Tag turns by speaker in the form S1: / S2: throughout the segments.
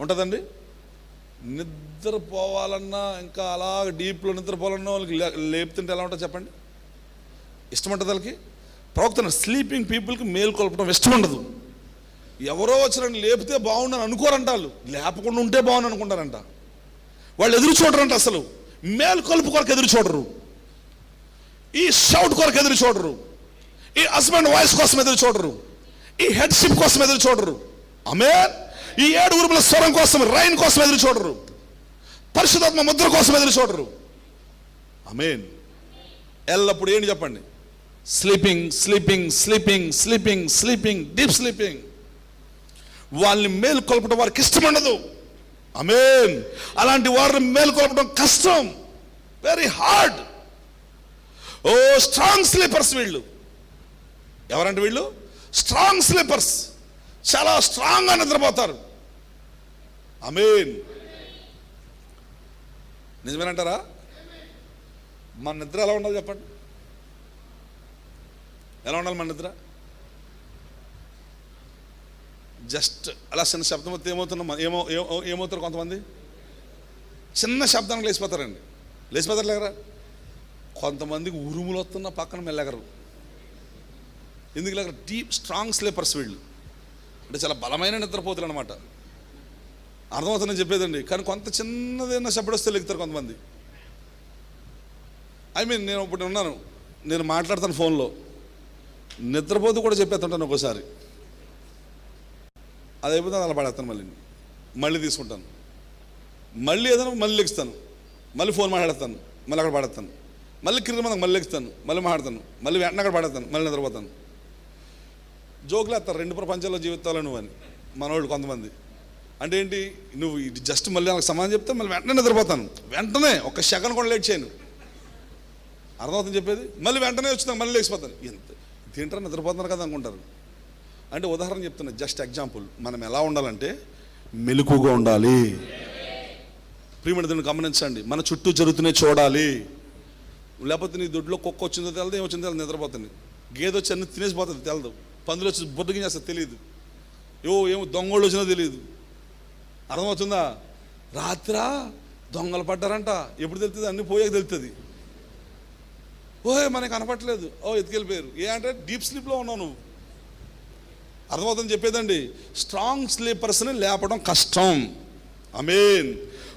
S1: ఉంటుందండి. నిద్రపోవాలన్నా ఇంకా అలా డీప్లో నిద్రపోవాలన్నా వాళ్ళకి లేపుతుంటే ఎలా ఉంటుంది చెప్పండి? ఇష్టం ఉంటుంది వాళ్ళకి? ప్రవక్తన స్లీపింగ్ పీపుల్కి మేల్కొల్పడం ఇష్టం ఉండదు ఎవరో వచ్చిన లేపితే బాగుండని అనుకోరంట వాళ్ళు లేపకుండా ఉంటే బాగుండు అనుకుంటారంట. వాళ్ళు ఎదురు చూడరంట అసలు. మేల్కొల్పు కొరకు ఎదురు చూడరు. ఈ షౌట్ కొరకు ఎదురు చూడరు. ఈ హస్బెండ్ వాయిస్ కోసం ఎదురు చూడరు. ఈ హెడ్షిప్ కోసం ఎదురు చూడరు. ఆమె ఈ ఏడు ఉరుముల స్వరం కోసం రైన్ కోసం ఎదురు చూడరు. పరిశుధాత్మ ముద్ర కోసం ఎదురు చూడరు. అమేన్ ఎల్లప్పుడు ఏంటి చెప్పండి? Sleeping sleeping sleeping sleeping sleeping deep sleeping వాళ్ళని మేలు కొలపడం వారికి ఇష్టం ఉండదు. అమేన్ అలాంటి వారిని మేలు కొలపడం కష్టం. వెరీ హార్డ్ ఓ స్ట్రాంగ్ స్లీపర్స్ వీళ్ళు. ఎవరంటే వీళ్ళు? స్ట్రాంగ్ స్లీపర్స్ చాలా స్ట్రాంగ్గా నిద్రపోతారు. అమీన్ నిజమేనంటారా? మన నిద్ర ఎలా ఉండాలి చెప్పండి. ఎలా ఉండాలి మన నిద్ర? జస్ట్ అలా చిన్న శబ్దం వస్తే ఏమవుతున్నా ఏమో ఏమో- ఏమవుతారు కొంతమంది? చిన్న శబ్దానికి లేచిపోతారండి. లేచిపోతారు లేకరా కొంతమందికి ఉరుములు వస్తున్న పక్కన మెల్లగరు. ఎందుకు లేక? డీప్ స్ట్రాంగ్ స్లీపర్స్ వీళ్ళు. అంటే చాలా బలమైన నిద్రపోతులు అనమాట అర్థమవుతుందని చెప్పేదండి. కానీ కొంత చిన్నదైనా శబ్దం వస్తే కొంతమంది. ఐ మీన్ నేను ఇప్పుడు ఉన్నాను. నేను మాట్లాడతాను ఫోన్లో. నిద్రపోతూ కూడా చెప్పేస్తుంటాను ఒకసారి అది అయిపోతే అలా పడేస్తాను మళ్ళీ. మళ్ళీ తీసుకుంటాను. మళ్ళీ ఏదైనా మళ్ళీ లెక్కుతాను. మళ్ళీ ఫోన్ మాట్లాడతాను. మళ్ళీ అక్కడ పడేస్తాను. మళ్ళీ కింద మనకు మళ్ళీ ఎక్కుతాను మళ్ళీ మాట్లాడతాను. మళ్ళీ వెంటనే అక్కడ పడేస్తాను. మళ్ళీ నిద్రపోతాను. జోకులు వేస్తారు రెండు ప్రపంచాల్లో జీవితాలు అని మనోళ్ళు కొంతమంది. అంటే ఏంటి? నువ్వు ఇది జస్ట్ మళ్ళీ నాకు సమాధానం చెప్తే మళ్ళీ వెంటనే నిద్రపోతాను. వెంటనే ఒక సెకండ్ కూడా లేట్ చేయను. అర్థమవుతుంది చెప్పేది? మళ్ళీ వెంటనే వచ్చిందా మళ్ళీ లేచిపోతాను. ఎంత తింటారు నిద్రపోతున్నారు కదా అనుకుంటారు. అంటే ఉదాహరణ చెప్తున్నా జస్ట్ ఎగ్జాంపుల్ మనం ఎలా ఉండాలంటే మెలకుగా ఉండాలి. ప్రియమణిని దీన్ని గమనించండి. మన చుట్టూ జరుగుతున్నాయి చూడాలి. లేకపోతే నీ దొడ్లో కుక్క వచ్చిందో తెలదు ఏమొచ్చిందో తెలదు నిద్రపోతుంది. గేదె వచ్చి అన్ని తినేసిపోతుంది తెలదు. పందులు వచ్చి బుడ్డకి తెలియదు ఏవో ఏమో దొంగోళ్ళు వచ్చినా తెలియదు అర్థమవుతుందా? రాత్రా దొంగలు పడ్డారంట. ఎప్పుడు తెలుస్తుంది అన్ని పోయాక తెలుస్తుంది ఓహే మనకి కనపట్లేదు ఓ ఎత్తుకెళ్ళిపోయారు. ఏ అంటే డీప్ స్లీప్లో ఉన్నావు నువ్వు. అర్థమవుతుంది చెప్పేదండి. స్ట్రాంగ్ స్లీపర్స్ని లేపడం కష్టం. అమీన్.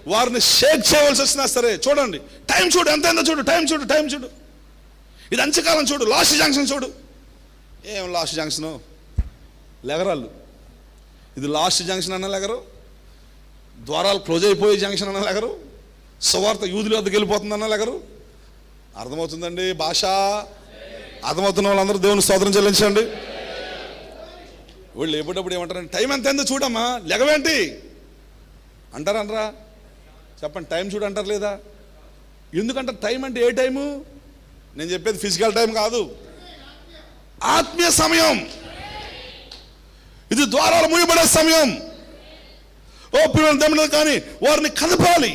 S1: వారిని షేక్ చేయవలసి వచ్చినా సరే చూడండి. టైం చూడు ఎంత ఎంత చూడు. టైం చూడు టైం చూడు. ఇది అంచకాలం చూడు. లాస్ట్ జంక్షన్ చూడు. ఏం లాస్ట్ జంక్షను? లెగరాళ్ళు. ఇది లాస్ట్ జంక్షన్ అన్న లెగరు? ద్వారాలు క్లోజ్ అయిపోయే జంక్షన్ అన్న లెగరు సువార్త యూదుల వద్దకు వెళ్ళిపోతుందన్న లెగరు అర్థమవుతుందండి భాష? అర్థమవుతున్న వాళ్ళందరూ దేవుని స్తోత్రం చెల్లించండి. వీళ్ళు ఎప్పుడప్పుడు ఏమంటారంటే టైం ఎంత ఎంతో చూడమ్మా లెగవేంటి అంటారనరా చెప్పండి టైం చూడు అంటారు లేదా ఎందుకంటారు టైం అంటే ఏ టైము? నేను చెప్పేది ఫిజికల్ టైం కాదు. ఆత్మీయ సమయం. ఇది ద్వారాలు మూయబడే సమయం. ఓ ప్రియమైన దమ్ముడు కానీ వారిని కదపాలి.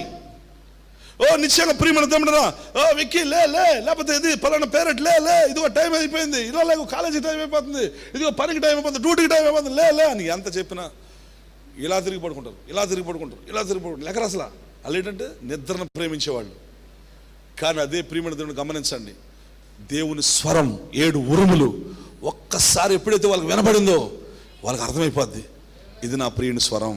S1: ఓ నిశ్చయంగా ప్రియమైన దమ్ముడరా ఓ విక్కీ లే లే లేకపోతే ఇది పలానా పేరెంట్ లే లే ఇదిగో టైం అయిపోయింది. ఇలా లేకు కాలేజీ టైం అయిపోతుంది. ఇదిగో పనికి టైం అయిపోతుంది డ్యూటీకి టైం అయిపోతుంది. లే లే అని ఎంత చెప్పినా ఇలా తిరిగి పడుకుంటారు ఇలా తిరిగి పడుకుంటారు ఇలా తిరిగి పడుకుంటారు. ఎక్కడ అసలు వాళ్ళు ఏంటంటే నిద్రను ప్రేమించేవాళ్ళు. కానీ అదే ప్రియమైన దేవుని గమనించండి. దేవుని స్వరం ఏడు ఉరుములు ఒక్కసారి ఎప్పుడైతే వాళ్ళకి వినపడిందో వాళ్ళకి అర్థమైపోద్ది. ఇది నా ప్రియుని స్వరం.